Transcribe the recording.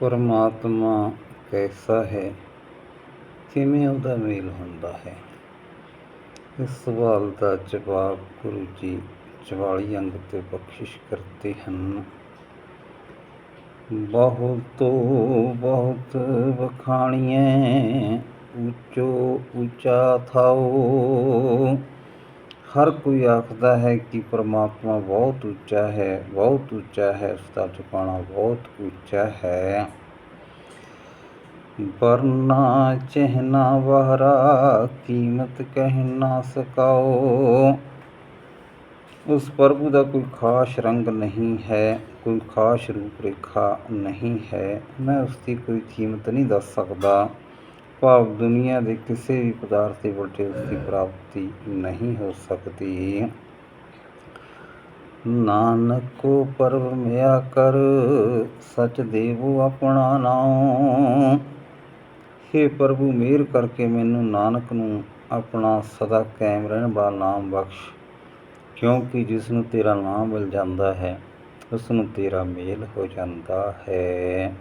ਪਰਮਾਤਮਾ ਕੈਸਾ ਹੈ? ਕਿਵੇਂ ਉਹਦਾ ਮੇਲ ਹੁੰਦਾ ਹੈ? ਇਸ ਸਵਾਲ ਦਾ ਜਵਾਬ ਗੁਰੂ ਜੀ 44 ਅੰਗ ਤੇ ਬਖਸ਼ਿਸ਼ ਕਰਦੇ ਹਨ। ਬਹੁਤ ਬਹੁਤ ਵਖਾਣੀਐ, ਉੱਚੋ ਉੱਚਾ ਥਾਓ ਹਰ ਕੋਈ ਆਖਦਾ ਹੈ ਕਿ ਪਰਮਾਤਮਾ ਬਹੁਤ ਉੱਚਾ ਹੈ, ਬਹੁਤ ਉੱਚਾ ਹੈ, ਉਸ ਦਾ ਟਿਕਾਣਾ ਬਹੁਤ ਉੱਚਾ ਹੈ। ਵਰਨਾ ਚਹਿਨਾ ਵਹਰਾ, ਕੀਮਤ ਕਹਿ ਨਾ ਸਕਾਓ। ਉਸ ਪ੍ਰਭੂ ਦਾ ਕੋਈ ਖਾਸ ਰੰਗ ਨਹੀਂ ਹੈ, ਕੋਈ ਖਾਸ ਰੂਪ ਰੇਖਾ ਨਹੀਂ ਹੈ। ਮੈਂ ਉਸ ਦੀ ਕੋਈ ਕੀਮਤ ਨਹੀਂ ਦੱਸ ਸਕਦਾ। ਭਾਵ ਦੁਨੀਆ ਦੇ ਕਿਸੇ ਵੀ ਪਦਾਰਥ ਦੇ ਉਲਟੇ ਉਸ ਦੀ ਪ੍ਰਾਪਤੀ ਨਹੀਂ ਹੋ ਸਕਦੀ। ਨਾਨਕ ਕੋ ਪਰਵ ਮਿਆ ਕਰ, ਸਚ ਦੇਵੋ ਆਪਣਾ ਨਾਮ ਹੇ ਪ੍ਰਭੂ ਮਿਹਰ ਕਰਕੇ ਮੈਨੂੰ ਨਾਨਕ ਨੂੰ ਆਪਣਾ ਸਦਾ ਕਾਇਮ ਰਹਿਣ ਵਾਲਾ ਨਾਮ ਬਖਸ਼, ਕਿਉਂਕਿ ਜਿਸ ਨੂੰ ਤੇਰਾ ਨਾਮ ਮਿਲ ਜਾਂਦਾ ਹੈ, ਉਸ ਨੂੰ ਤੇਰਾ ਮੇਲ ਹੋ ਜਾਂਦਾ ਹੈ।